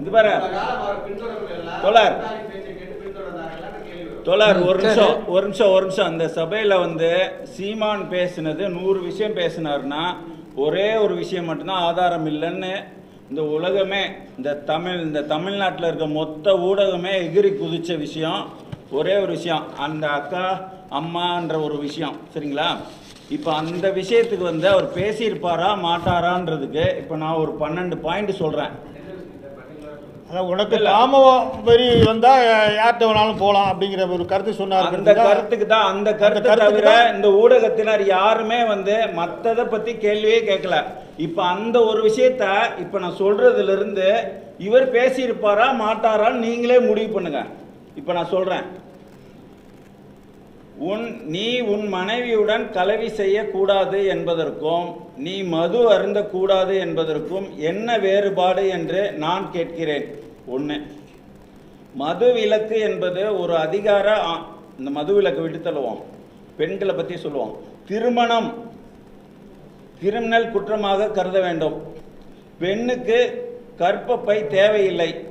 இது பாரு. தோழர். தோழர் ஒரு நிமிஷம் ஒரு நிமிஷம் ஒரு நிமிஷம். அந்த சபையில வந்து சீமான் பேசினது நூறு விஷயம் பேசினாருன்னா ஒரே ஒரு விஷயம் மட்டும்தான் ஆதாரம் இல்லைன்னு இந்த உலகமே இந்த தமிழ் இந்த தமிழ்நாட்டில் இருக்க மொத்த ஊடகமே எகிரி குதிச்ச விஷயம் ஒரே ஒரு விஷயம். அந்த அக்கா அம்மான்ற ஒரு விஷயம். சரிங்களா? இப்போ அந்த விஷயத்துக்கு வந்து அவர் பேசியிருப்பாரா மாட்டாரான்றதுக்கு இப்போ நான் ஒரு பன்னெண்டு பாயிண்ட் சொல்கிறேன் உனக்கு காம வெறி வந்தா யார்கிட்ட வேணாலும் போகலாம் அப்படிங்கிற ஒரு கருத்து சொன்னார் அந்த கருத்துக்கு தான் அந்த கருத்தை தவிர இந்த ஊடகத்தினர் யாருமே வந்து மத்தத பத்தி கேள்வியே கேட்கல. இப்ப அந்த ஒரு விஷயத்த இப்ப நான் சொல்றதுல இருந்து இவர் பேசியிருப்பாரா மாட்டாரான்னு நீங்களே முடிவு பண்ணுங்க. இப்ப நான் சொல்றேன். உன் நீ உன் மனைவியுடன் கலவி செய்யக்கூடாது என்பதற்கும் நீ மது அருந்தக்கூடாது என்பதற்கும் என்ன வேறுபாடு என்று நான் கேட்கிறேன். ஒன்று மது விலக்கு என்பது ஒரு அதிகார ஆ- இந்த மது விலக்கு விட்டு தள்ளுவோம். பெண்களை பற்றி சொல்லுவோம். திருமணம் கிரிமினல் குற்றமாக கருத வேண்டும். பெண்ணுக்கு கற்பப்பை தேவையில்லை.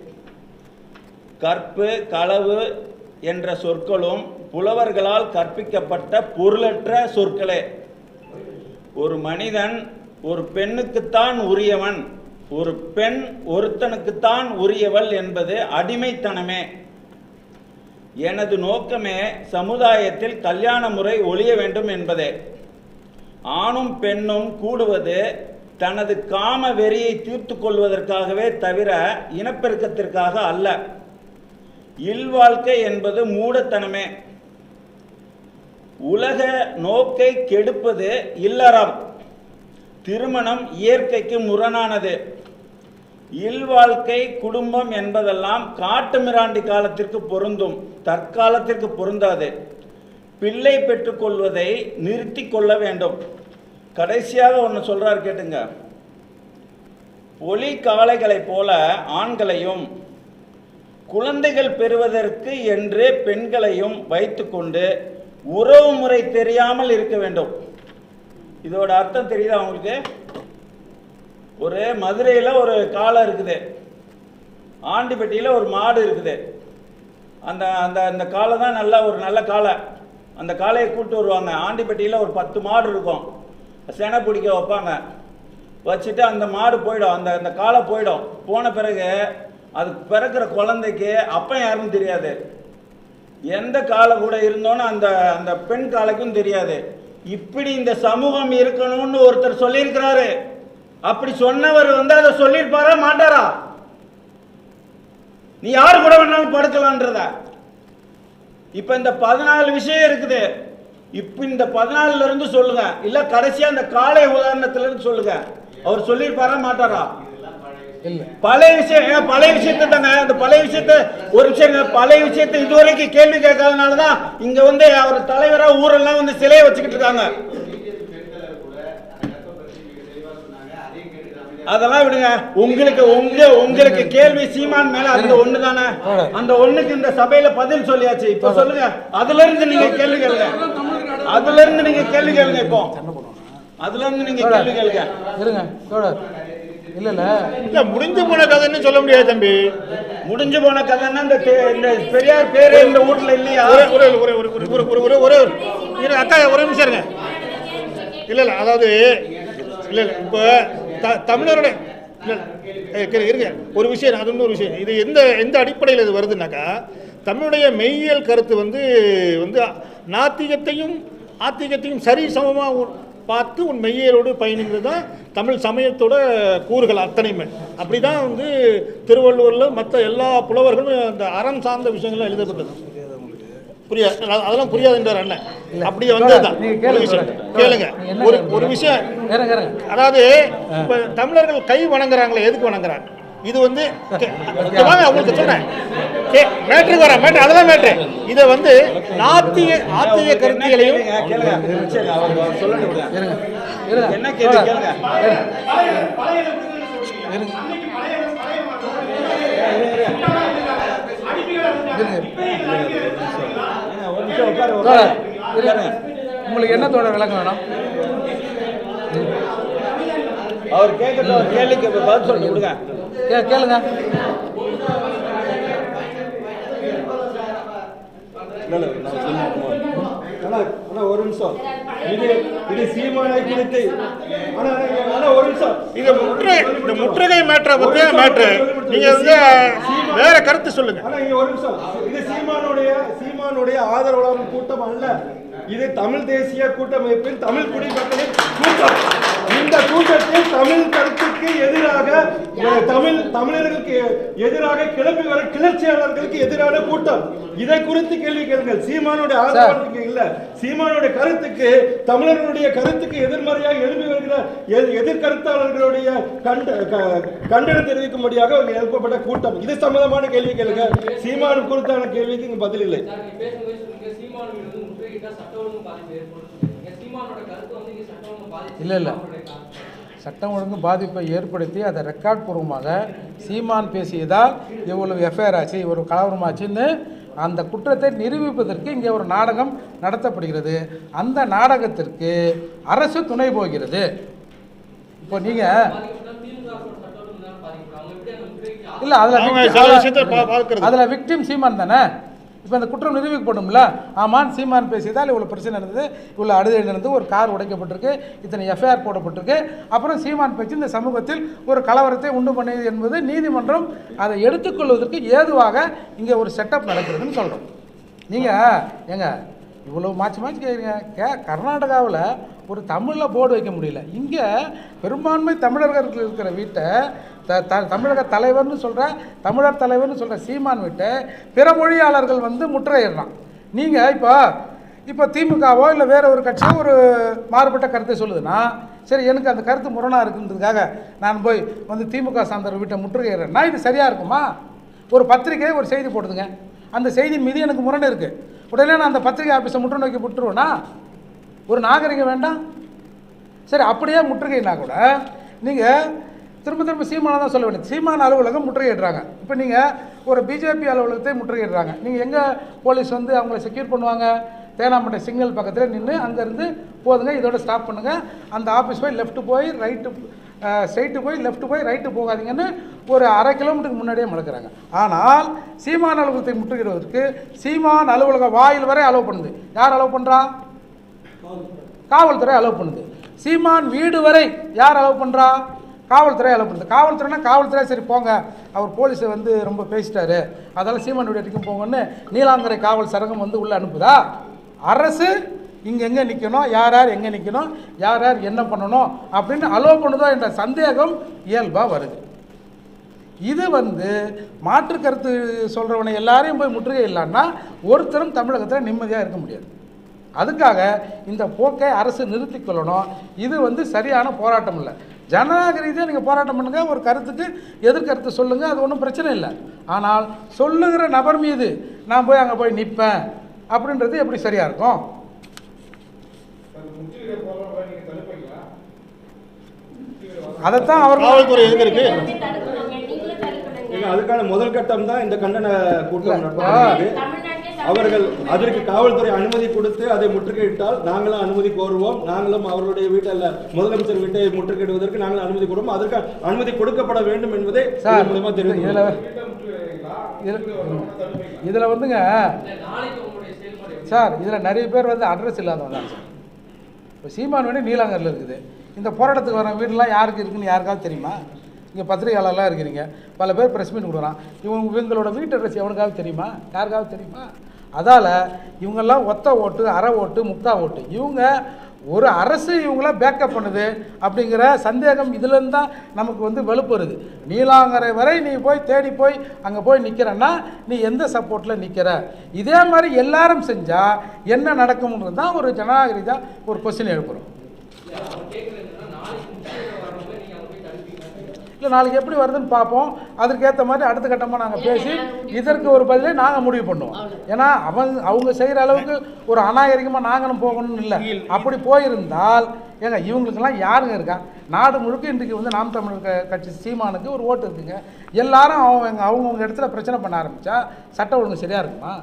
கற்பு களவு என்ற சொற்களும் புலவர்களால் கற்பிக்கப்பட்ட பொருளற்ற சொற்களே. ஒரு மனிதன் ஒரு பெண்ணுக்குத்தான் உரியவன். ஒரு பெண் ஒருத்தனுக்குத்தான் உரியவள் என்பது அடிமைத்தனமே. எனது நோக்கமே சமுதாயத்தில் கல்யாண முறை ஒழிய வேண்டும் என்பதே. ஆணும் பெண்ணும் கூடுவது தனது காம வெறியை தீர்த்து கொள்வதற்காகவே தவிர இனப்பெருக்கத்திற்காக அல்ல. இல்வாழ்க்கை என்பது மூடத்தனமே. உலக நோக்கை கெடுப்பது இல்லறம். திருமணம் இயற்கைக்கு முரணானது. இல்வாழ்க்கை குடும்பம் என்பதெல்லாம் காட்டுமிராண்டி காலத்திற்கு பொருந்தும் தற்காலத்திற்கு பொருந்தாது. பிள்ளை பெற்றுக்கொள்வதை நிறுத்தி கொள்ள வேண்டும். கடைசியாக ஒன்று சொல்கிறார் கேட்டுங்க. ஒளி காளைகளைப் போல ஆண்களையும் குழந்தைகள் பெறுவதற்கு என்று பெண்களையும் வைத்துக்கொண்டு உறவு முறை தெரியாமல் இருக்க வேண்டும். இதோட அர்த்தம் தெரியுதா உங்களுக்கு? ஒரு மதுரையில் ஒரு காளை இருக்குது. ஆண்டிப்பட்டியில் ஒரு மாடு இருக்குது. அந்த அந்த அந்த காளை தான் நல்ல ஒரு நல்ல காளை. அந்த காளையை கூப்பிட்டு வருவாங்க. ஆண்டிப்பட்டியில் ஒரு பத்து மாடு இருக்கும். செனை பிடிக்க வைப்பாங்க. வச்சுட்டு அந்த மாடு போயிடும். அந்த அந்த காளை போயிடும். போன பிறகு அது பிறக்கிற குழந்தைக்கு அப்போ யாருன்னு தெரியாது. எந்த காலை கூட இருந்தோன்னு அந்த அந்த பெண் காலைக்கும் தெரியாது. இப்படி இந்த சமூகம் இருக்கணும்னு ஒருத்தர் சொல்லியிருக்கிறாரு. அப்படி சொன்னவர் வந்து அதை சொல்லியிருப்பாரா மாட்டாரா? நீ யாரு கூட வேணாலும் படுக்கலான்றத. இப்ப இந்த பதினாலு விஷயம் இருக்குது. இப்ப இந்த பதினாலுல இருந்து சொல்லுங்க. இல்ல கடைசியா அந்த காலை உதாரணத்துல இருந்து சொல்லுங்க. அவர் சொல்லியிருப்பாரா மாட்டாரா? பழைய விஷயம் ஏன் பழைய விஷயத்தை தாங்க அந்த பழைய விஷயத்தை ஒரு விஷயம் பழைய விஷயத்தை இதுவரைக்கும் கேள்வி கேட்காதனால தான் இங்க வந்து அவர் தலைவரா ஊரெல்லாம் வந்து சிலையை வச்சுக்கிட்டு இருக்காங்க. அதெல்லாம் விடுங்க. உங்களுக்கு உங்க உங்களுக்கு கேள்வி சீமான் மேல அந்த ஒண்ணு தானே? அந்த ஒண்ணுக்கு இந்த சபையில பதில் சொல்லியாச்சு. இப்ப சொல்லுங்க. அதுல இருந்து நீங்க கேள்வி கேளுங்க. அதுல இருந்து நீங்க கேள்வி கேளுங்க இப்போ. அதுல இருந்து நீங்க கேள்வி கேளுங்க. இருங்க இல்ல இல்ல. இல்ல முடிஞ்சு போன கதைன்னு சொல்ல முடியாது தம்பி. முடிஞ்சு போன கதைன்னா இந்த பெரியார் பேரு இந்த ஊர்ல இல்லையா? ஒரே ஒரே ஒரே ஒரு ஒரு ஒரு ஒரு ஒரே அக்கா ஒரே நிமிஷம் இருங்க. இல்ல இல்ல அதாவது இல்ல இல்ல இப்போ த தமிழரோட இருங்க, ஒரு விஷயம் அது இன்னொரு விஷயம். இது எந்த எந்த அடிப்படையில் இது வருதுன்னாக்கா தமிழுடைய மெய்யியல் கருத்து வந்து வந்து நாத்திகத்தையும் ஆத்திகத்தையும் சரி சமமாக பார்த்து உன் மெய்யியலோடு பயணிங்கிறது தான் தமிழ் சமயத்தோட கூறுகள் அத்தனையுமே. அப்படி தான் வந்து திருவள்ளுவரில் மற்ற எல்லா புலவர்களும் அந்த அறம் சார்ந்த விஷயங்களும் எழுதப்பட்டது. புரியா அதெல்லாம் புரியாதுன்றார் அண்ணன். அப்படி வந்ததுதான் நீங்க ஒரு கேளுங்க. விஷயம். கேளுங்க ஒரு? ஒரு விஷயம். அதாவது இப்ப தமிழர்கள் கை வணங்குறாங்களே எதுக்கு வணங்குறாங்க? இது வந்து வாங்க உங்களுக்கு சொல்றேன். கே மேட்ருக்கு வரேன் மேட்ரு அதெல்லாம் மேட்ரு. இதை வந்து நாத்திக ஆத்திக கருத்திகளையும் என்ன கேளுங்க இருங்க இருங்க ஏங்க, ஒரு நிமிஷம் உட்காரு, தோழர் உங்களுக்கு என்ன தோழர் விளக்கம் வேணும்? அவர் அவர் கேள்விக்கு பதில் சொல்லிட்டு கொடுங்க. கே கேளுங்க. ஒரு நிமிஷம். இது இது சீமானை குறித்து. ஒரு நிமிஷம். இது முற்றுகை இந்த முற்றுகை மேட்ரை பற்றிய மேட்ரு நீங்க வந்து வேற கருத்து சொல்லுங்க. ஒரு நிமிஷம். இது சீமானுடைய சீமானுடைய ஆதரவாளர் கூட்டம் அல்ல. இது தமிழ் தேசிய கூட்டமைப்பின் தமிழ் குடிமக்களின் கூட்டம். இந்த கூட்டத்தில் தமிழ் கருத்துக்கு எதிராக தமிழ் தமிழர்களுக்கு எதிராக கிளம்பி வர கிளர்ச்சியாளர்களுக்கு எதிரான கூட்டம். இதை குறித்து கேள்வி கேளுங்கள். சீமானுடைய ஆதரவாளருக்கு இல்ல. சீமானுடைய கருத்துக்கு தமிழர்களுடைய கருத்துக்கு எதிர்மறையாக எழுப்பி வருகிற எதிர்- எதிர்கருத்தாளர்களுடைய கண்ட க- கண்டனம் தெரிவிக்கும்படியாக எழுப்பப்பட்ட கூட்டம். இது சம்பந்தமான கேள்வி கேளுங்க. சீமான் குறித்தான கேள்விக்கு இங்க பதில் இல்லை. இல்ல, இல்ல. சட்டம் ஒழுங்கு பாதிப்பை ஏற்படுத்தி அதை ரெக்கார்ட் பூர்வமாக சீமான் பேசியதால் இவ்வளவு எஃப்ஐஆர் ஆச்சு ஒரு கலவரமாச்சுன்னு அந்த குற்றத்தை நிரூபிப்பதற்கு இங்கே ஒரு நாடகம் நடத்தப்படுகிறது. அந்த நாடகத்திற்கு அரசு துணை போகிறது. இப்போ நீங்கள் இல்லை. அதில் அதில் விக்டிம் சீமான் தானே? இப்போ அந்த குற்றம் நிரூபிக்கப்படும்ல ஆமாம் சீமான் பேசியதால் இவ்வளோ பிரச்சனை நடந்தது. இவ்வளோ அழுதை நடந்து ஒரு கார் உடைக்கப்பட்டிருக்கு. இத்தனை எஃப்ஐஆர் போடப்பட்டிருக்கு. அப்புறம் சீமான் பேச்சு இந்த சமூகத்தில் ஒரு கலவரத்தை உண்டு பண்ணியது என்பது நீதிமன்றம் அதை எடுத்துக்கொள்வதற்கு ஏதுவாக இங்கே ஒரு செட்டப் நடக்கிறதுன்னு சொல்கிறோம் நீங்கள் ஏங்க இவ்வளோ மாற்றி மாற்றி கேட்குறீங்க கே கர்நாடகாவில் ஒரு தமிழில் போர்டு வைக்க முடியல. இங்கே பெரும்பான்மை தமிழர்கள் இருக்கிற வீட்டை த த தமிழக தலைவர்னு சொல்கிற தமிழர் தலைவர்னு சொல்கிற சீமான் விட்டு பிற மொழியாளர்கள் வந்து முற்றுகையிடுறான். நீங்கள் இப்போ இப்போ திமுகவோ இல்லை வேற ஒரு கட்சியோ ஒரு மாறுபட்ட கருத்தை சொல்லுதுன்னா சரி எனக்கு அந்த கருத்து முரணாக இருக்குன்றதுக்காக நான் போய் வந்து திமுக சார்ந்தவர் வீட்டை முற்றுகையிடுறேன்னா இது சரியாக இருக்குமா? ஒரு பத்திரிக்கை ஒரு செய்தி போடுதுங்க. அந்த செய்தியின் மீது எனக்கு முரண் இருக்குது உடனே நான் அந்த பத்திரிகை ஆஃபீஸை முற்று நோக்கி விட்டுருவேன்னா ஒரு நாகரிகம் வேண்டாம்? சரி அப்படியே முற்றுகைனா கூட நீங்கள் திரும்ப திரும்ப சீமானை தான் சொல்ல வேண்டியது. சீமான அலுவலகம் முற்றுகையிடுறாங்க. இப்போ நீங்கள் ஒரு பிஜேபி அலுவலகத்தை முற்றுகையிடுறாங்க. நீங்கள் எங்கே போலீஸ் வந்து அவங்கள செக்யூர் பண்ணுவாங்க? தேனாம்பட்டை சிக்னல் பக்கத்தில் நின்று அங்கேருந்து போதுங்க இதோட ஸ்டாப் பண்ணுங்கள் அந்த ஆஃபீஸ் போய் லெஃப்ட்டு போய் ரைட்டு ஸ்ட்ரைட்டு போய் லெஃப்ட்டு போய் ரைட்டு போகாதீங்கன்னு ஒரு அரை கிலோமீட்டருக்கு முன்னாடியே முழக்கிறாங்க. ஆனால் சீமான் அலுவலகத்தை முற்றுகையிடுவதற்கு சீமான் அலுவலக வாயில் வரை அலோவ் பண்ணுது. யார் அலோவ் பண்ணுறா காவல்துறை. அலோவ் பண்ணுது. சீமான் வீடு வரை யார் அலோவ் பண்ணுறா காவல்துறை அலோ பண்ணுது காவல்துறைனா காவல்துறை சரி போங்க. அவர் போலீஸை வந்து ரொம்ப பேசிட்டாரு. அதெல்லாம் சீமான் வரைக்கும் போங்கன்னு நீலாங்கரை காவல் சரகம் வந்து உள்ளே அனுப்புதா? அரசு இங்கே எங்கே நிற்கணும் யார் யார் எங்கே நிற்கணும் யார் யார் என்ன பண்ணணும்? அப்படின்னு அலோவ் பண்ணுதோ என்ற சந்தேகம் இயல்பாக வருது. இது வந்து மாற்று கருத்து சொல்கிறவனை எல்லாரையும் போய் முற்றுகை இல்லைன்னா ஒருத்தரும் தமிழகத்தில் நிம்மதியாக இருக்க முடியாது. அதுக்காக இந்த போக்கை அரசு நிறுத்திக்கொள்ளணும் இது வந்து சரியான போராட்டம் இல்லை. ஜனநாயக ரீதியாக நீங்கள் போராட்டம் பண்ணுங்கள் ஒரு கருத்துக்கு எதிர்கருத்து சொல்லுங்கள் அது ஒன்றும் பிரச்சனை இல்லை. ஆனால் சொல்லுகிற நபர் மீது நான் போய் அங்கே போய் நிற்பேன் அப்படின்றது எப்படி சரியாக இருக்கும்? அதைத்தான் அவர்கள் காவல்துறை எங்க இருக்கு? அதுக்கான முதல் கட்டம் தான் இந்த கண்டன கூட்டம் அவர்கள் அதற்கு காவல்துறை அனுமதி கொடுத்து அதை முற்றுகையிட்டால் நாங்களும் அனுமதி கோருவோம். நாங்களும் அவர்களுடைய வீட்டில் முதலமைச்சர் வீட்டை முற்றுகையிடுவதற்கு நாங்கள் அனுமதி கோருவோம். அதற்கு அனுமதி கொடுக்கப்பட வேண்டும் என்பதை மூலமா இதில் தெரிவித்துள்ளோம் இதில் வந்துங்க? சார் இதில் நிறைய பேர் வந்து அட்ரஸ் இல்லாதவங்க தான் சார். இப்போ சீமான் வீடு நீலாங்கரில் இருக்குது. இந்த போராட்டத்துக்கு வர வீடுலாம் யாருக்கு இருக்குன்னு யாருக்காவது தெரியுமா? இங்கே பத்திரிகையாளர்லாம் இருக்கிறீங்க. பல பேர் ப்ரெஸ் மீட் கொடுக்குறான். இவங்க இவங்களோட வீட்டு அட்ரஸ் எவனுக்காவது தெரியுமா? யாருக்காவது தெரியுமா? அதால் இவங்கெல்லாம் ஒத்த ஓட்டு அரை ஓட்டு முக்தா ஓட்டு. இவங்க ஒரு அரசு இவங்கள பேக்கப் பண்ணுது அப்படிங்கிற சந்தேகம் இதுலேருந்து தான் நமக்கு வந்து வலுப்புறுது நீலாங்கரை வரை நீ போய் தேடி போய் அங்கே போய் நிற்கிறன்னா நீ எந்த சப்போர்ட்டில் நிற்கிற இதே மாதிரி எல்லாரும் செஞ்சால் என்ன நடக்கும்ன்றது தான் ஒரு ஜனநாயகரிதாக ஒரு கொஸ்டின் எழுப்புகிறோம் இல்ல, அவர் கேட்கறது என்னன்னா, நாளைக்கு முற்றுகையிட வர்றவங்க நீங்க அங்க போய் தடுப்பீங்க இல்லை நாளைக்கு எப்படி வருதுன்னு பார்ப்போம். அதுக்கேற்ற மாதிரி அடுத்த கட்டமாக நாங்கள் பேசி இதற்கு ஒரு பதிலை நாங்கள் முடிவு பண்ணுவோம். ஏன்னா அவங்க அவங்க செய்கிற அளவுக்கு ஒரு அநாகரிகமாக நாங்களும் போகணும்னு இல்லை. அப்படி போயிருந்தால் ஏங்க இவங்களுக்கெல்லாம் யாருங்க இருக்கா? நாடு முழுக்க இன்றைக்கு வந்து நாம் தமிழர் கட்சி சீமானுக்கு ஒரு ஓட்டு இருக்குங்க. எல்லாரும் அவங்க அவங்கவுங்க இடத்துல பிரச்சனை பண்ண ஆரம்பித்தா சட்ட ஒழுங்கு சரியாக இருக்குமா?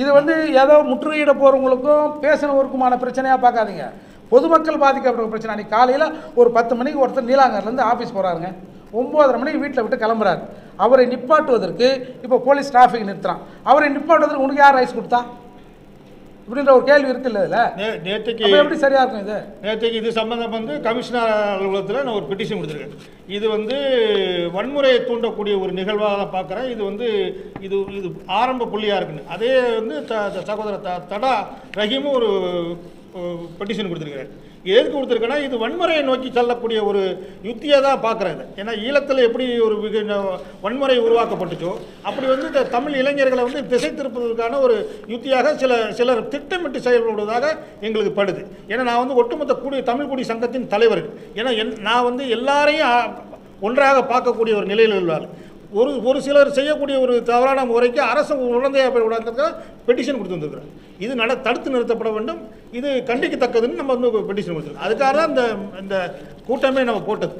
இது வந்து ஏதோ முற்றுகையிட போகிறவங்களுக்கும் பேசினவருக்குமான பிரச்சனையாக பார்க்காதீங்க. பொதுமக்கள் பாதிக்கப்பட்ட பிரச்சனை. அன்றைக்கி காலையில் ஒரு பத்து மணிக்கு ஒருத்தர் நீலாங்கர்லேருந்து ஆஃபீஸ் போகிறாருங்க ஒம்போதரை மணிக்கு வீட்டில் விட்டு கிளம்புறாரு. அவரை நிப்பாட்டுவதற்கு இப்போ போலீஸ் டிராஃபிக் நிறுத்துறான். அவரை நிப்பாட்டுவதற்கு உனக்கு யார் ரைஸ் கொடுத்தா? இப்படின்ற ஒரு கேள்வி இருக்குல்ல இதில். நே- நேற்றுக்கு எப்படி சரியா இருக்கும் இது? நேற்றுக்கு இது சம்பந்தம் வந்து கமிஷனர் அலுவலகத்தில் நான் ஒரு பெட்டிஷன் கொடுத்துருக்கேன். இது வந்து வன்முறையை தூண்டக்கூடிய ஒரு நிகழ்வாக தான் பார்க்குறேன். இது வந்து இது இது ஆரம்ப புள்ளியாக இருக்குன்னு. அதே வந்து த சகோதரர் த தடா ரஹீமும் ஒரு பெட்டிஷன் கொடுத்துருக்காரு எதுக்கு கொடுத்துருக்கேன்னா இது வன்முறையை நோக்கி செல்லக்கூடிய ஒரு யுத்தியாக தான் பார்க்குறேன் ஏன்னா ஈழத்தில் எப்படி ஒரு வன்முறை உருவாக்கப்பட்டுச்சோ அப்படி வந்து இந்த தமிழ் இளைஞர்களை வந்து திசை திருப்பதற்கான ஒரு யுத்தியாக சில சிலர் திட்டமிட்டு செயல்படுவதாக எங்களுக்கு படுது. ஏன்னா நான் வந்து ஒட்டுமொத்த கூடிய தமிழ் குடி சங்கத்தின் தலைவர் ஏன்னா என் நான் வந்து எல்லாரையும் ஒன்றாக பார்க்கக்கூடிய ஒரு நிலையில் உள்ளார் ஒரு ஒரு சிலர் செய்யக்கூடிய ஒரு தவறான முறைக்கு அரசு உடந்தையாக போய் விடாங்கிறதுக்காக பெட்டிஷன் கொடுத்து வந்திருக்கிறோம் இது நட தடுத்து நிறுத்தப்பட வேண்டும். இது கண்டிக்கத்தக்கதுன்னு நம்ம வந்து பெட்டிஷன் கொடுத்துருக்கோம். அதுக்காக தான் இந்த இந்த கூட்டமே நம்ம போட்டது.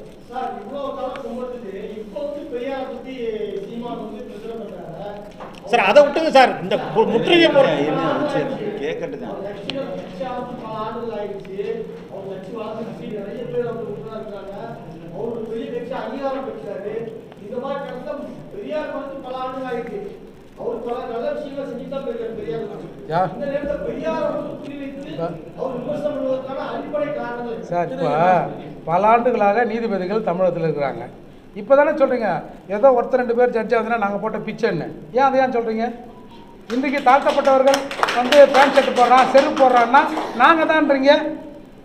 சார் அதை விட்டுங்க சார். இந்த முற்றுகை போகிற கேட்கட்டு தான் அவர் கட்சியில கட்சி ஆரம்பிச்சு பல ஆண்டுகள் ஆயிடுச்சு அவர் கட்சி வளர்ந்துச்சு நிறைய பேர் அவர் உறுப்பினரா இருக்காங்க அவர் ஒரு பெரிய கட்சி அங்கீகாரம் பெற்றாரு இந்த மாதிரி கட்சியில பெரியார் வந்து பல ஆண்டுகள் ஆயிடுச்சு அவர் பல நல்ல விஷயங்களை செஞ்சு தான் போயிருக்காரு பெரியார் யா. இந்த நேரத்தில் பெரியாரை வந்து குறிவைத்து அவர் விமர்சனம் பண்ணுவதற்கான அடிப்படை காரணங்கள் சார் இப்போ பல ஆண்டுகளாக நீதிபதிகள் தமிழகத்தில் இருக்கிறாங்க. இப்போ தானே சொல்கிறீங்க ஏதோ ஒருத்தர் ரெண்டு பேர் ஜட்ஜாக இருந்தால் நாங்கள் போட்ட பிச்சைன்னு ஏன் அதை ஏன் சொல்கிறீங்க இன்றைக்கி தாழ்த்தப்பட்டவர்கள் வந்து பேண்ட் ஷர்ட் போடுறான் செருப்பு போடுறான்னா நாங்கள் தான்றீங்க.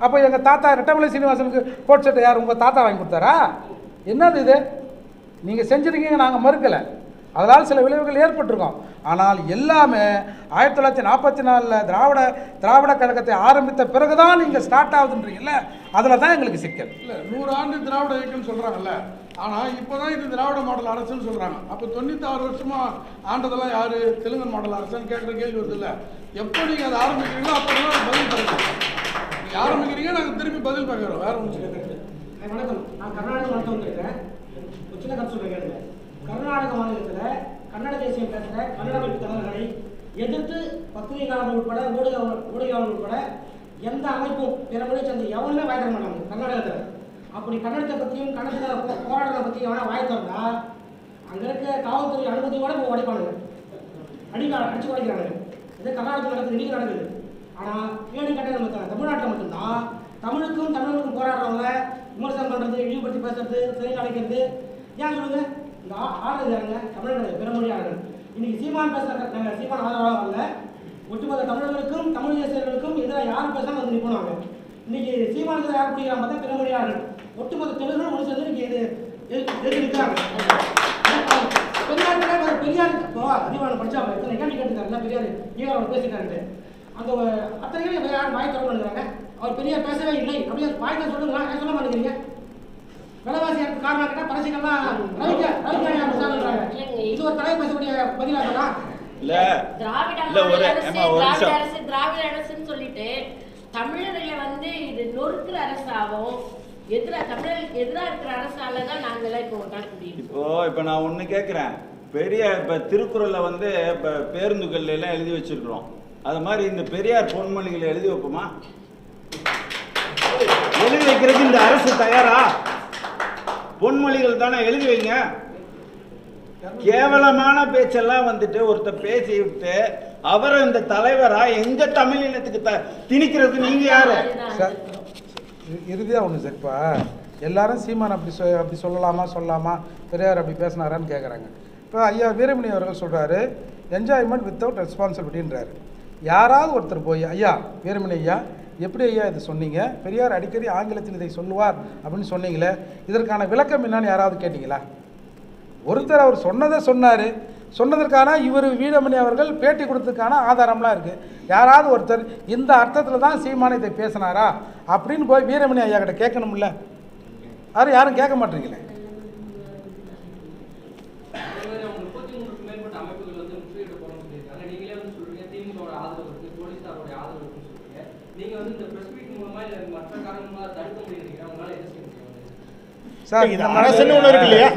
அப்போ எங்கள் தாத்தா ரெட்டமலை சீனிவாசனுக்கு கோட் ஷர்ட்டை யார் உங்கள் தாத்தா வாங்கி கொடுத்தாரா? என்னது இது? நீங்கள் செஞ்சுருக்கீங்க நாங்கள் மறுக்கலை. அதனால் சில விளைவுகள் ஏற்பட்டிருக்கோம். ஆனால் எல்லாமே ஆயிரத்தி தொள்ளாயிரத்தி நாற்பத்தி நாலில் திராவிட திராவிட கழகத்தை ஆரம்பித்த பிறகு தான் நீங்கள் ஸ்டார்ட் ஆகுதுன்றீங்கல்ல? அதில் தான் எங்களுக்கு சிக்கல். இல்லை நூறு ஆண்டு திராவிட இயக்கம்னு சொல்கிறாங்கல்ல ஆனால் இப்போ தான் இது திராவிட மாடல் அரசுன்னு சொல்கிறாங்க அப்போ தொண்ணூத்தாறு வருஷமா ஆண்டதெல்லாம் யார்? தெலுங்கு மாடல் அரசுன்னு கேட்குற கேள்வி வருது இல்லை. எப்போ நீங்கள் அதை ஆரம்பிக்கிறீங்களோ அப்போ தான் பதில் தரணும் நீங்கள் ஆரம்பிக்கிறீங்க நாங்கள் திருப்பி பதில் பார்க்குறோம். வேற கிடையாது வணக்கம். நான் கர்நாடக மாநிலம் வந்திருக்கிறேன் ஒரு சின்ன கருத்து சொல்றேன் கேளுங்க கர்நாடக மாநிலத்தில் கன்னட தேசியம் தலைவர்களை எதிர்த்து பத்திரிகையாளர்கள் உட்பட ஊடக ஊடகங்கள் உட்பட எந்த அமைப்பும் பிற மொழியை சேர்ந்து எவனுமே வாய் தர மாட்டாங்க கர்நாடகத்தில் அப்படி கன்னடத்தை பற்றியும் கன்னடத்தில் போ- போராட்டத்தை பற்றியும் எவனா வாய் திறந்தா அங்கே இருக்க காவல்துறை அனுமதியோட இப்போ உடைப்பானுங்க. அடிக்க அடிச்சு உடைக்கிறாங்க இது கர்நாடகத்தில் நடக்குது இன்றைக்கி நடக்குது. ஆனால் கேள்வி கட்ட நம்ம தமிழ்நாட்டில் மட்டும்தான். தமிழுக்கும் தமிழுக்கும் போராடுறவங்க விமர்சனம் பண்ணுறது இழிவுபடுத்தி பேசுறது சிறையில் அடைக்கிறது. ஏன் சொல்லுங்க? இந்த ஆ- ஆளுநர் பிறமொழியாளர்கள் இன்னைக்கு சீமான் பேசுகிற நாங்கள் சீமான் ஆதரவாக வரல ஒட்டுமொத்த தமிழர்களுக்கும் தமிழ் தேசியர்களுக்கும் எதிராக யாரும் பேசாமல் வந்து நிற்கணும் இன்னைக்கு சீமானுக்கு யார் பிடிக்கிறாங்க பார்த்தா பிற ஒட்டுமொத்த தெலுங்கு ஒன்று சேர்ந்து இன்னைக்கு இது எதிர்த்து நிற்கிறாங்க பெரியார் பெரியார் இப்போ அறிவாளர் படிச்சா எத்தனை கேள்வி கேட்டுக்காருல பெரியார் ஈரோட பேசிட்டாரு அந்த அத்தனை கேள்வி வேற யாரும் வாய் திறக்க அவர் பெரியார் பேசவே இல்லை. அப்படியே வாய் தான் சொல்லுங்களா சொல்ல மாட்டேங்கிறீங்க? விலைவாசி ஏற்ற காரணம் கேட்டா பரிசுகள்லாம் ரவிக்க ரவிக்க யார் விசாரிக்கிறாங்க இது ஒரு தலைவர் பேசக்கூடிய பதிலாக இல்ல. திராவிட இல்ல, ஒரு- மாடல் அரசு திராவிட நிமிஷம். அரசு திராவிட அரசுன்னு சொல்லிட்டு தமிழர்களை வந்து இது நொறுக்கிற அரசாகவும் எதிரா தமிழர்களுக்கு எதிரா இருக்கிற அரசால தான் நாங்களாம் இப்போ ஒட்டாக்க முடியும். இப்போ இப்போ நான் ஒன்று கேட்குறேன் பெரிய இப்போ திருக்குறளில் வந்து இப்போ பேருந்துகள்ல எல்லாம் எழுதி வச்சிருக்கிறோம். அது மாதிரி இந்த பெரியார் பொன்மொழிகளை எழுதி வைப்போமா? எழுதி வைக்கிறதுக்கு இந்த அரசு தயாரா? பொன்மொழிகள் தானே எழுதி வைங்க. கேவலமான பேச்செல்லாம் வந்துட்டு ஒருத்தர் பேசி விட்டு அவரை இந்த தலைவரா எங்க தமிழ் இனத்துக்கு த திணிக்கிறது? நீங்க யாரு? சார் இ- இறுதியா ஒன்று சார் இப்போ எல்லாரும் சீமான் அப்படி சொ அப்படி சொல்லலாமா சொல்லலாமா பெரியார் அப்படி பேசினாரான்னு கேட்குறாங்க இப்போ ஐயா வீரமணி அவர்கள் சொல்கிறாரு என்ஜாய்மெண்ட் வித்தவுட் ரெஸ்பான்சிபிலிட்டின்றாரு யாராவது ஒருத்தர் போய் ஐயா வீரமணி ஐயா எப்படி ஐயா இதை சொன்னீங்க? பெரியார் அடிக்கடி ஆங்கிலத்தில் இதை சொல்லுவார் அப்படின்னு சொன்னீங்களே இதற்கான விளக்கம் என்னன்னு யாராவது கேட்டிங்களா? ஒருத்தர் அவர் சொன்னதை சொன்னார். சொன்னதற்கான இவர் வீரமணி அவர்கள் பேட்டி கொடுத்ததுக்கான ஆதாரம்லாம் இருக்குது யாராவது ஒருத்தர் இந்த அர்த்தத்தில் தான் சீமான் இதை பேசினாரா? அப்படின்னு போய் வீரமணி ஐயா கிட்ட கேட்கணும்ல. யாரும் யாரும் கேட்க மாட்டீங்களே அதே மாதிரி அவங்க முப்பத்தி மூணுக்கு மேற்பட்ட அமைப்புகள் வந்து முற்றுகையிட போறோம்னு சொல்லியிருக்காங்க நீங்களே வந்து சொல்றீங்க திமுகவோட ஆதரவு இருக்கு போலீசாரோட ஆதரவு இருக்குன்னு சொல்றீங்க நீங்க வந்து இந்த பிரஸ் மீட் மூலமா இல்ல மற்ற காரணங்களா தடுக்க முடியுறீங்க அவங்களால என்ன செய்ய முடியும் சார் இந்த அரசுன்னு ஒண்ணு இருக்கு இல்லையா?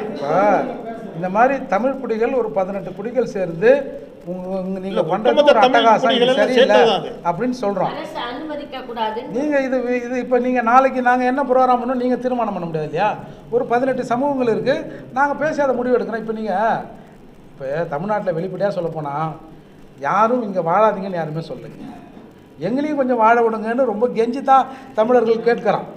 இந்த மாதிரி தமிழ் குடிகள் ஒரு பதினெட்டு குடிகள் சேர்ந்து நீங்க பண்றது அட்டகாசம் சரியில்லை. அப்படின்னு சொல்றோம். நீங்க இது இது இப்போ நீங்க நாளைக்கு நாங்க என்ன ப்ரோக்ராம் பண்ணோம் நீங்க தீர்மானம் பண்ண முடியாது இல்லையா? ஒரு பதினெட்டு சமூகங்கள் இருக்கு. நாங்க பேசி அதை முடிவு எடுக்கிறோம். இப்போ நீங்க இப்போ தமிழ்நாட்டில் வெளிப்படையாக சொல்ல போனா யாரும் இங்க வாழாதீங்கன்னு யாருமே சொல்லுங்க. எங்களையும் கொஞ்சம் வாழ விடுங்கன்னு ரொம்ப கெஞ்சி தான் தமிழர்கள் கேட்கிறான்.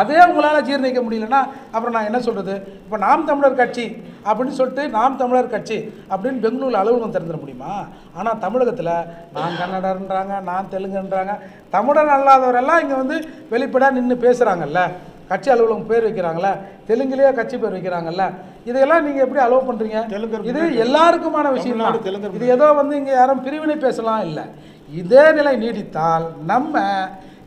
அதே உங்களால் ஜீர்ணிக்க முடியலன்னா அப்புறம் நான் என்ன சொல்கிறது இப்போ நாம் தமிழர் கட்சி அப்படின்னு சொல்லிட்டு நாம் தமிழர் கட்சி அப்படின்னு பெங்களூரில் அலுவலகம் திறந்துட முடியுமா? ஆனால் தமிழகத்தில் நான் கன்னடன்றாங்க நான் தெலுங்குன்றாங்க தமிழன் அல்லாதவரெல்லாம் இங்கே வந்து வெளிப்படையாக நின்று பேசுகிறாங்கல்ல கட்சி அலுவலகம் பேர் வைக்கிறாங்களே தெலுங்குலேயே கட்சி பேர் வைக்கிறாங்கல்ல. இதையெல்லாம் நீங்கள் எப்படி அலோவ் பண்ணுறீங்க இது எல்லாருக்குமான விஷயம் இது ஏதோ வந்து இங்கே யாரும் பிரிவினை பேசலாம் இல்லை. இதே நிலை நீடித்தால் நம்ம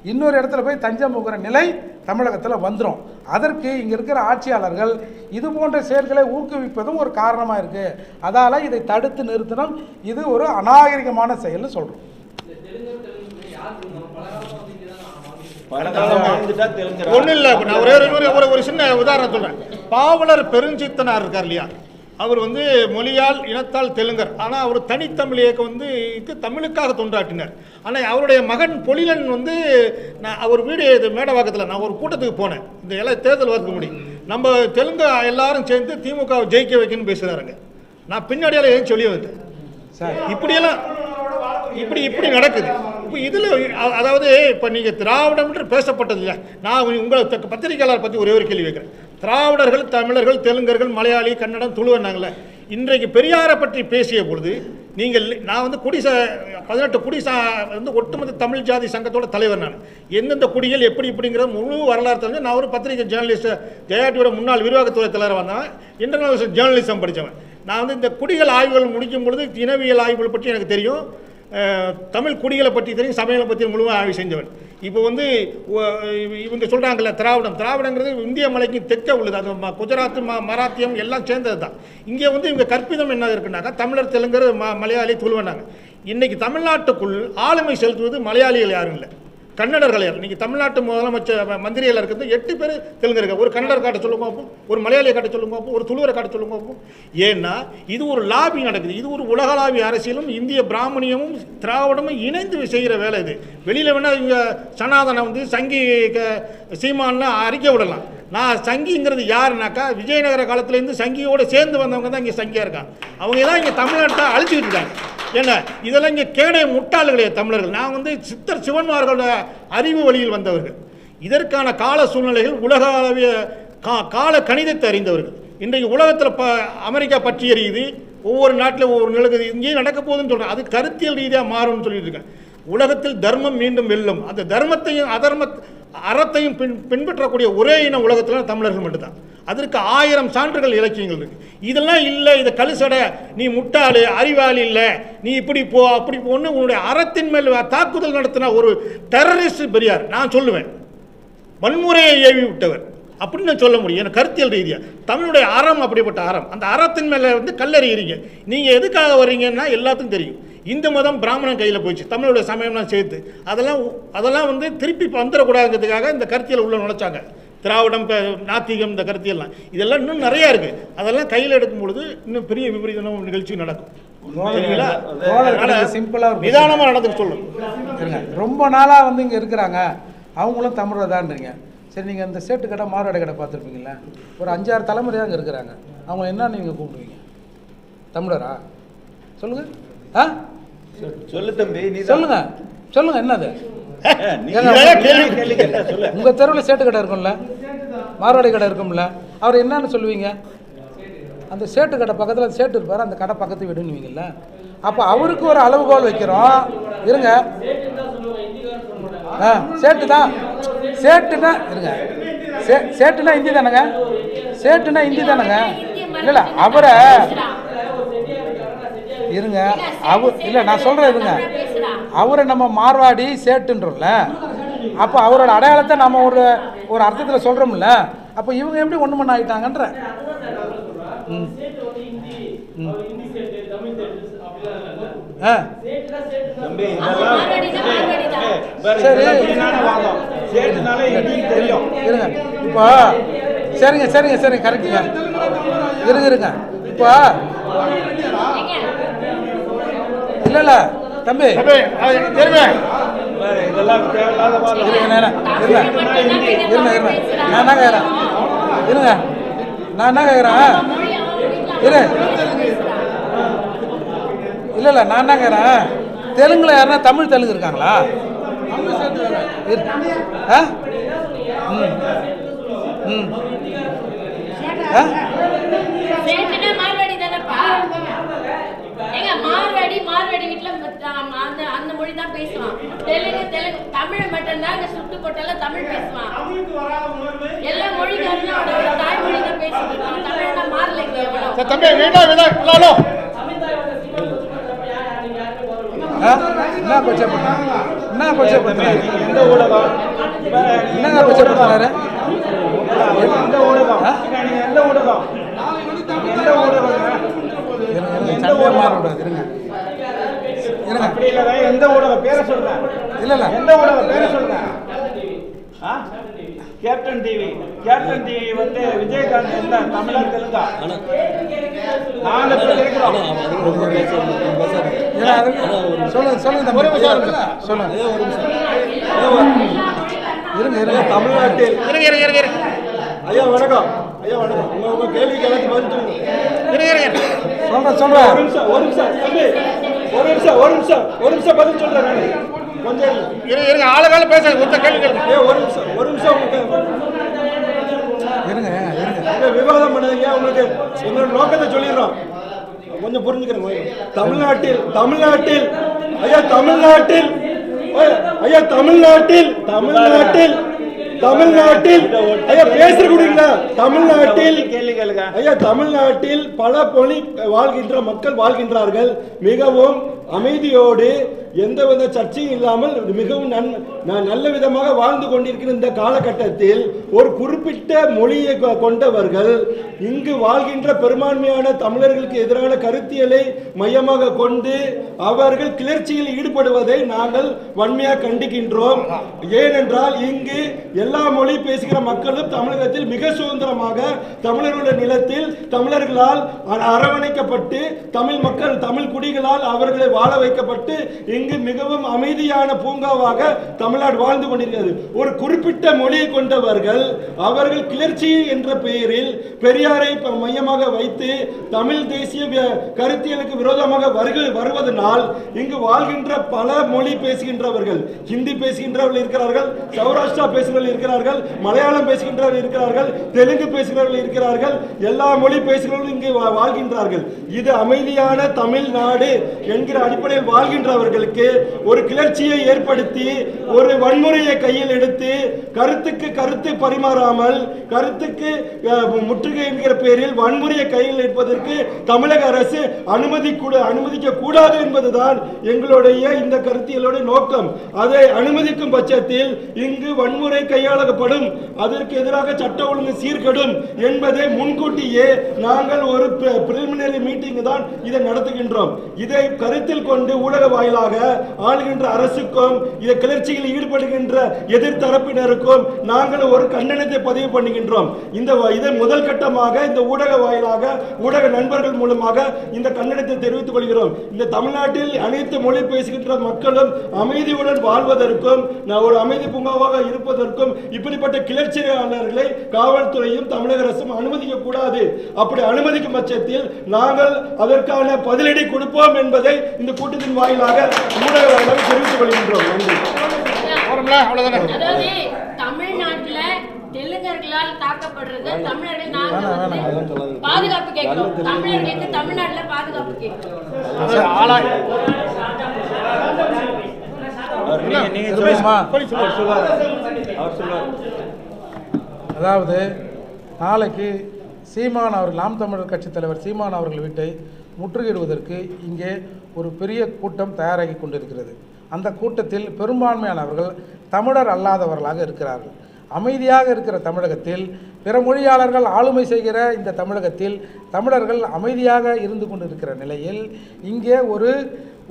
இன்னொரு இடத்துல போய் தஞ்சம் போகிற நிலை தமிழகத்தில் வந்துடும் அதற்கு இங்கே இருக்கிற ஆட்சியாளர்கள் இது போன்ற செயல்களை ஊக்குவிப்பதும் ஒரு காரணமாக இருக்குது அதால் இதை தடுத்து நிறுத்தணும். இது ஒரு அநாகரிகமான செயல்னு சொல்கிறோம் ஒன்றும் இல்லை நான் ஒரே ஒரு ஒரு- ஒரு ஒரு சின்ன உதாரணம் சொல்கிறேன் பாவலர் பெருஞ்சித்தனார் இருக்கார் இல்லையா? அவர் வந்து மொழியால் இனத்தால் தெலுங்கர். ஆனால் அவர் தனித்தமிழ் இயக்கம் வந்து இது தமிழுக்காக தொண்டாட்டினார் ஆனால் அவருடைய மகன் பொழிலன் வந்து நான் அவர் வீடு இது மேடவாக்கத்தில் நான் ஒரு கூட்டத்துக்கு போனேன். இந்த எல்லாம் தேர்தல் வரதுக்கு முடி. நம்ம தெலுங்கு எல்லாரும் சேர்ந்து திமுகவை ஜெயிக்க வைக்கணும்னு பேசுகிறாருங்க நான் பின்னாடியால் எதுவும் சொல்லி வந்தேன் சார். இப்படியெல்லாம் இப்படி இப்படி நடக்குது. இப்போ இதில் அதாவது இப்போ நீங்கள் திராவிடம் என்று பேசப்பட்டது இல்லை நான் உங்க- உங்களை பத்திரிகையாளர் பற்றி ஒரே ஒரு கேள்வி வைக்கிறேன் திராவிடர்கள் தமிழர்கள் தெலுங்கர்கள் மலையாளி கன்னடம் துளுவன்னாங்களே இன்றைக்கு பெரியாரை பற்றி பேசிய பொழுது நீங்கள் நான் வந்து குடிச பதினெட்டு குடிசா வந்து ஒட்டுமொத்த தமிழ் ஜாதி சங்கத்தோட தலைவர் நான். எந்தெந்த குடிகள் எப்படி இப்படிங்கிற முழு வரலாறு தெரிஞ்சு நான் ஒரு பத்திரிகை ஜேர்னலிஸ்ட் ஜெயாட்டியோட முன்னாள் விரிவாக்கத்துறை தலைவர் வந்தேன் இன்டர்நேஷனல் ஜேர்னலிசம் படித்தவன் நான் வந்து இந்த குடிகள் ஆய்வுகள் முடிக்கும் பொழுது இனவியல் ஆய்வுகள் பற்றி எனக்கு தெரியும். தமிழ் குடிகளை பற்றி தெரியும் சமயங்களை பற்றி முழுவதும் ஆய்வு செஞ்சவன். இப்போ வந்து இவங்க சொல்கிறாங்கல்ல திராவிடம். திராவிடங்கிறது இந்திய மலைக்கு தெற்க உள்ளது. அது குஜராத் மா மராத்தியம் எல்லாம் சேர்ந்தது தான். இங்கே வந்து இவங்க கற்பிதம் என்ன இருக்குன்னாக்கா தமிழர் தெலுங்கர் ம மலையாளி துழுவனாங்க. இன்றைக்கி தமிழ்நாட்டுக்குள் ஆளுமை செலுத்துவது மலையாளிகள் யாரும் இல்லை? கன்னடர்கள் யார் தமிழ்நாட்டு முதலமைச்சர் மந்திரியில் இருக்கிறது எட்டு பேர் தெலுங்கு இருக்க ஒரு கன்னடர் காட்ட சொல்லுங்க பார்ப்போம் ஒரு மலையாளியை காட்ட சொல்லுங்க பார்ப்போம் ஒரு துளுவரை காட்ட சொல்லுங்க பார்ப்போம் ஏன்னா இது ஒரு லாபி நடக்குது. இது ஒரு உலகளாவிய அரசியலும் இந்திய பிராமணியமும் திராவிடமும் இணைந்து செய்கிற வேலை இது. வெளியில் வேணால் இவங்க சனாதனம் வந்து சங்கி சீமான்னு அறிக்கை விடலாம். நான் சங்கிங்கிறது யாருனாக்கா விஜயநகர காலத்துலேருந்து சங்கியோடு சேர்ந்து வந்தவங்க தான் இங்கே சங்கியாக இருக்காங்க. அவங்க தான் இங்கே தமிழ்நாட்டை அழிச்சுக்கிட்டு இருக்காங்க. ஏன்னா இதெல்லாம் இங்கே கேடைய முட்டாள்களே தமிழர்கள். நான் வந்து சித்தர் சிவன்மார்களோட அறிவு வழியில் வந்தவர்கள். இதற்கான கால சூழ்நிலைகள் உலக அளவிய கா கால கணிதத்தை அறிந்தவர்கள். இன்றைக்கு உலகத்தில் ப அமெரிக்கா பற்றி எறியுது ஒவ்வொரு நாட்டில் ஒவ்வொரு நிலக்குது இங்கேயும் நடக்க போகுதுன்னு சொல்கிறேன் அது கருத்தியல் ரீதியாக மாறும்னு சொல்லிட்டு இருக்கேன் உலகத்தில் தர்மம் மீண்டும் வெல்லும். அந்த தர்மத்தையும் அதர்ம அறத்தையும் பின் பின்பற்றக்கூடிய ஒரே இனம் உலகத்தில் தமிழர்கள் மட்டும்தான். அதற்கு ஆயிரம் சான்றுகள் இலக்கியங்கள் இருக்கு. இதெல்லாம் இல்லை இதை கழுசடை நீ முட்டாளு அறிவாளி இல்லை. நீ இப்படி போ அப்படி போன்னு உன்னுடைய அறத்தின் மேல் தாக்குதல் நடத்தின ஒரு டெரரிஸ்ட் பெரியார். நான் சொல்லுவேன். வன்முறையை ஏவி விட்டவர். அப்படின்னு நான் சொல்ல முடியும். எனக்கு கருத்தியல் ரீதியாக தமிழுடைய அறம் அப்படிப்பட்ட அறம். அந்த அறத்தின் மேலே வந்து கல்லறிகிறீங்க. நீங்கள் எதுக்காக வர்றீங்கன்னா எல்லாத்துக்கும் தெரியும். இந்து மதம் பிராமணன் கையில் போயிடுச்சு. தமிழுடைய சமயம்லாம் சேர்த்து. அதெல்லாம் அதெல்லாம் வந்து திருப்பி வந்துடக்கூடாதுங்கிறதுக்காக இந்த கருத்தியல் உள்ள நுழைச்சாங்க. திராவிடம் நாத்திகம் இந்த கருத்தியெல்லாம். இதெல்லாம் இன்னும் நிறையா இருக்குது அதெல்லாம் கையில் எடுக்கும் பொழுது இன்னும் பெரிய விபரீதம் நிகழ்ச்சி நடக்கும். சரிங்களா? தோழர் அதனால சிம்பிளா ஒரு நிதானமாக நடந்துக்க சொல்லணும் ரொம்ப நாளாக வந்து இங்கே இருக்கிறாங்க. அவங்களும் தமிழர் தான்றீங்க சரி நீங்கள் இந்த சேட்டு கடை மாறுவாடை கடை பார்த்துருப்பீங்களா ஒரு அஞ்சாறு தலைமுறையாக அங்கே இருக்கிறாங்க. அவங்க என்ன நீங்கள் கூப்பிடுவீங்க? தமிழரா? சொல்லுங்க. ஆ? சொல்லு தம்பி நீ சொல்லுங்க சொல்லுங்க என்னது? உங்க தெருவில் சேட்டு கடை இருக்கும்ல? மார்வாடி கடை இருக்கும்ல? அவர் என்னன்னு சொல்லுவீங்க? அந்த சேட்டு கடை பக்கத்தில் சேட்டு இருப்பார் அந்த கடை பக்கத்து வீடுன்னுவீங்கல்ல? அப்போ அவருக்கு ஒரு அளவுகோல் வைக்கிறோம். இருங்க. ஆ சேட்டு தான் சேட்டுனா இருங்க. சே சேட்டுனா இந்தி தானேங்க? சேட்டுனா இந்தி தானேங்க? இல்லை அவரை இருங்க. அவர் இல்லை நான் சொல்கிறேன் இருங்க. அவரை நம்ம மார்வாடி சேட்டுன்றோம்ல அப்போ அவரோட அடையாளத்தை நம்ம ஒரு ஒரு அர்த்தத்தில் சொல்கிறோம்ல அப்போ இவங்க எப்படி ஒன்று மணி ஆகிட்டாங்கன்ற ம். இருங்க. இப்போ சரிங்க சரிங்க சரிங்க கரெக்டுங்க இருங்க இருங்க. இப்போ இல்லை இல்லை தம்பி. தம்பி, அது தெரியுமே இதெல்லாம் தேவையில்லாத. இருங்க நான் என்ன கேட்குறேன் இருங்க. நான் என்ன கேட்குறேன் இரு. இல்லை இல்லை நான் என்ன கேட்குறேன் தெலுங்குல யாருன்னா தமிழ் தெலுங்கு இருக்காங்களா? இரு. ஆ? ம். ம். ஆ? ஏங்க மார்வாடி மார்வாடி வீட்டுல அந்த அந்த மொழி தான் பேசுவான். தெலுங்கு தெலுங்கு தமிழ் மட்டும்தான் இந்த சுட்டு போட்டால தமிழ் பேசுவான். எல்லா அவனோட தாய்மொழி தான் பேசிட்டு இருக்கான். தமிழ்னா மாறல இங்க எவ்வளோ சரி, தம்பி வீடா ஹலோ ஆ? என்ன கொச்சப்படுத்துறாங்க என்ன கொச்சப்படுத்துறாங்க எந்த ஊடகம்? என்னங்க கொச்சப்படுத்துறாரு எந்த ஊடகம்? எந்த ஊடகம் எந்த ஊடகம் சண்டையை மாறக்கூடாது இருங்க. இருங்க. அப்படி இல்லைங்க எந்த ஊடகம்? பேரை சொல்றேன் இல்லை இல்லை. எந்த ஊடகம்? பேரை சொல்றேன் ஆ? Captain TV. கேப்டன் டிவி வந்து விஜயகாந்த் எந்த தமிழா தெலுங்கா. நாலு பேர் இல்லை சொல்லுங்க சொல்லுங்க தம்பி. சொல்லுங்க. இருங்க இருங்க. தமிழ்நாட்டில். இருங்க இருங்க இருங்க இருங்க. ஐயா வணக்கம். சொல்கிறேன் சொல்கிறேன் ஒரு நிமிஷம் ஒரு நிமிஷம் ஒரு நிமிஷம் ஒரு நிமிஷம். ஒரு நிமிஷம் பதில் சொல்றேன் நானு. கொஞ்சம் இருங்க. ஆளுகால பேச ஒருத்த கேள்வி கேளுங்க. ஒரு நிமிஷம் ஒரு நிமிஷம் உங்களுக்கு இருங்க இருங்க. விவாதம் பண்ணாதீங்க உங்களுக்கு உங்களோட நோக்கத்தை சொல்லிடுறோம். கொஞ்சம் புரிஞ்சுக்கிறேன். தமிழ்நாட்டில் தமிழ்நாட்டில் ஐயா தமிழ்நாட்டில் ஓய், ஐயா தமிழ்நாட்டில் தமிழ்நாட்டில் தமிழ்நாட்டில் ஐயா பேசுறீங்களா தமிழ்நாட்டில் கேள்வி கேளுங்க ஐயா தமிழ்நாட்டில் பல மொழி வாழ்கின்ற மக்கள் வாழ்கின்றார்கள். மிகவும் அமைதியோடு எந்தவித சர்ச்சையும் இல்லாமல் மிகவும் நன் நல்ல விதமாக வாழ்ந்து கொண்டிருக்கிற இந்த காலகட்டத்தில் ஒரு குறிப்பிட்ட மொழியை கொண்டவர்கள் இங்கு வாழ்கின்ற பெரும்பான்மையான தமிழர்களுக்கு எதிரான கருத்தியலை மையமாக கொண்டு அவர்கள் கிளர்ச்சியில் ஈடுபடுவதை நாங்கள் வன்மையாக கண்டிக்கின்றோம். ஏனென்றால் இங்கு எல்லா மொழி பேசுகிற மக்களும் தமிழகத்தில் மிக சுதந்திரமாக தமிழர்களுடைய நிலத்தில் தமிழர்களால் அரவணைக்கப்பட்டு தமிழ் மக்கள் தமிழ் குடிகளால் அவர்களை வாழ வைக்கப்பட்டு இங்கு மிகவும் அமைதியான பூங்காவாக தமிழ்நாடு வாழ்ந்து கொண்டிருக்கிறது. ஒரு குறிப்பிட்ட மொழியை கொண்டவர்கள் அவர்கள் கிளர்ச்சி என்ற பெயரில் பெரியாரை மையமாக வைத்து தமிழ் தேசிய கருத்தியலுக்கு விரோதமாக வருக வருவதனால் இங்கு வாழ்கின்ற பல மொழி பேசுகின்றவர்கள் ஹிந்தி பேசுகின்றவர்கள் இருக்கிறார்கள் சௌராஷ்டிரா பேசுகிறவர்கள் இருக்கிறார்கள் மலையாளம் பேசுகின்றவர்கள் இருக்கிறார்கள் தெலுங்கு பேசுகிறவர்கள் இருக்கிறார்கள் எல்லா மொழி பேசுகிறவர்கள் இங்கு வா- வாழ்கின்றார்கள். இது அமைதியான தமிழ்நாடு என்கிற அடிப்படையில் வாழ்கின்றவர்கள் வாழ்கின்றவர்களுக்கு ஒரு கிளர்ச்சியை ஏற்படுத்தி ஒரு வன்முறையை கையில் எடுத்து கருத்துக்கு கருத்து பரிமாறாமல் கருத்துக்கு அஹ், முற்றுகை என்கிற பேரில் வன்முறையை கையில் எடுப்பதற்கு தமிழக அரசு அனுமதி கூட அனுமதிக்க கூடாது என்பதுதான் எங்களுடைய இந்த கருத்தியலுடைய நோக்கம். அதை அனுமதிக்கும் பட்சத்தில் இங்கு வன்முறை கையாளப்படும் அதற்கு எதிராக சட்ட ஒழுங்கு சீர்கெடும் என்பதை முன்கூட்டியே நாங்கள் ஒரு பிரிலிமினரி மீட்டிங் தான் இதை நடத்துகின்றோம். இதை கருத்தில் கொண்டு ஊடக வாயிலாக ஆளுகின்ற அரசுக்கும் இதை கிளர்ச்சியில் ஈடுபடுகின்ற எதிர்த்தரப்பினருக்கும் நாங்கள் ஒரு கண்டனத்தை பதிவு பண்ணுகின்றோம். இந்த இதை முதல் கட்டமாக இந்த ஊடக வாயிலாக ஊடக நண்பர்கள் மூலமாக இந்த கண்டனத்தை தெரிவித்துக் கொள்கிறோம். இந்த தமிழ்நாட்டில் அனைத்து மொழி பேசுகின்ற மக்களும் அமைதியுடன் வாழ்வதற்கும் நான் ஒரு அமைதி பூங்காவாக இருப்பதற்கும் இப்படிப்பட்ட கிளர்ச்சியாளர்களை காவல்துறையும் தமிழக அரசும் அனுமதிக்க கூடாது. அப்படி அனுமதிக்கும் பட்சத்தில் நாங்கள் அதற்கான பதிலடி கொடுப்போம் என்பதை இந்த கூட்டத்தின் வாயிலாக ஊடக வாயிலாக தெரிவித்துக் கொள்கின்றோம். நன்றி. போறோம்ல அவ்வளவுதானே? அதாவது தமிழ்நாட்டுல தெலுங்கர்களால் தாக்கப்படுறது தமிழர்கள் நாங்க வந்து பாதுகாப்பு கேட்கிறோம். தமிழர்களுக்கு தமிழ்நாட்டுல பாதுகாப்பு கேட்கிறோம். அது ஆளா அவர் நீங்க- நீங்க இது பேசுமா? சொல்லுங்க. அவர் சொல்லுவாரு. அவர் சொல்லுவார் அதாவது நாளைக்கு சீமான் அவர் நாம் தமிழர் கட்சித் தலைவர் சீமான் அவர்கள் வீட்டை முற்றுகையிடுவதற்கு இங்கே ஒரு பெரிய கூட்டம் தயாராகி கொண்டிருக்கிறது. அந்த கூட்டத்தில் பெரும்பான்மையானவர்கள் தமிழர் அல்லாதவர்களாக இருக்கிறார்கள். அமைதியாக இருக்கிற தமிழகத்தில் பிற மொழியாளர்கள் ஆளுமை செய்கிற இந்த தமிழகத்தில் தமிழர்கள் அமைதியாக இருந்து கொண்டிருக்கிற நிலையில் இங்கே ஒரு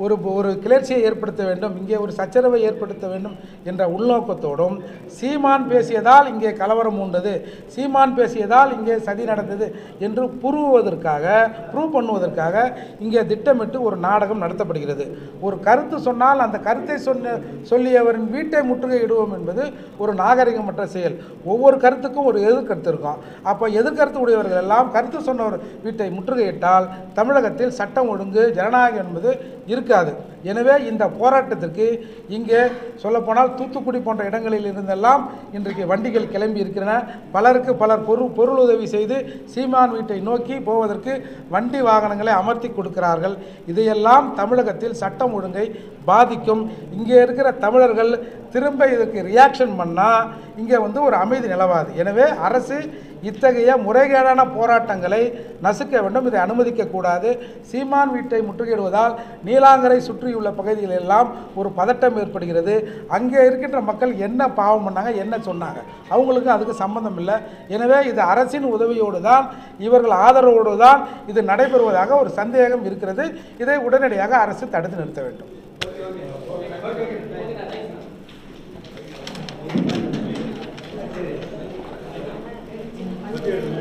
ஒரு ஒரு கிளர்ச்சியை ஏற்படுத்த வேண்டும் இங்கே ஒரு சச்சரவை ஏற்படுத்த வேண்டும் என்ற உள்நோக்கத்தோடும் சீமான் பேசியதால் இங்கே கலவரம் உண்டது சீமான் பேசியதால் இங்கே சதி நடந்தது என்று புருவதற்காக ப்ரூவ் பண்ணுவதற்காக இங்கே திட்டமிட்டு ஒரு நாடகம் நடத்தப்படுகிறது. ஒரு கருத்து சொன்னால் அந்த கருத்தை சொன்ன சொல்லியவரின் வீட்டை முற்றுகையிடுவோம் என்பது ஒரு நாகரிகமற்ற செயல். ஒவ்வொரு கருத்துக்கும் ஒரு எதிர்கருத்து இருக்கும். அப்போ எதிர்கருத்து உடையவர்கள் எல்லாம் கருத்து சொன்னவர் வீட்டை முற்றுகையிட்டால் தமிழகத்தில் சட்டம் ஒழுங்கு ஜனநாயகம் என்பது இருக்காது. எனவே இந்த போராட்டத்திற்கு இங்கே சொல்லப்போனால் தூத்துக்குடி போன்ற இடங்களில் இருந்தெல்லாம் இன்றைக்கு வண்டிகள் கிளம்பி இருக்கின்றன பலருக்கு பலர் பொருள் பொருள் உதவி செய்து சீமான் வீட்டை நோக்கி போவதற்கு வண்டி வாகனங்களை அமர்த்தி கொடுக்கிறார்கள். இதையெல்லாம் தமிழகத்தில் சட்டம் ஒழுங்கை பாதிக்கும். இங்கே இருக்கிற தமிழர்கள் திரும்ப இதற்கு ரியாக்ஷன் பண்ணால் இங்கே வந்து ஒரு அமைதி நிலவாது. எனவே அரசு இத்தகைய முறைகேடான போராட்டங்களை நசுக்க வேண்டும் இதை அனுமதிக்கக்கூடாது சீமான் வீட்டை முற்றுகையிடுவதால் நீலாங்கரை சுற்றியுள்ள பகுதிகளில் எல்லாம் ஒரு பதட்டம் ஏற்படுகிறது. அங்கே இருக்கின்ற மக்கள் என்ன பாவம் பண்ணாங்க என்ன சொன்னாங்க? அவங்களுக்கு அதுக்கு சம்பந்தம் இல்லை. எனவே இது அரசின் உதவியோடு தான் இவர்கள் ஆதரவோடு தான் இது நடைபெறுவதாக ஒரு சந்தேகம் இருக்கிறது. இதை உடனடியாக அரசு தடுத்து நிறுத்த வேண்டும். Yeah.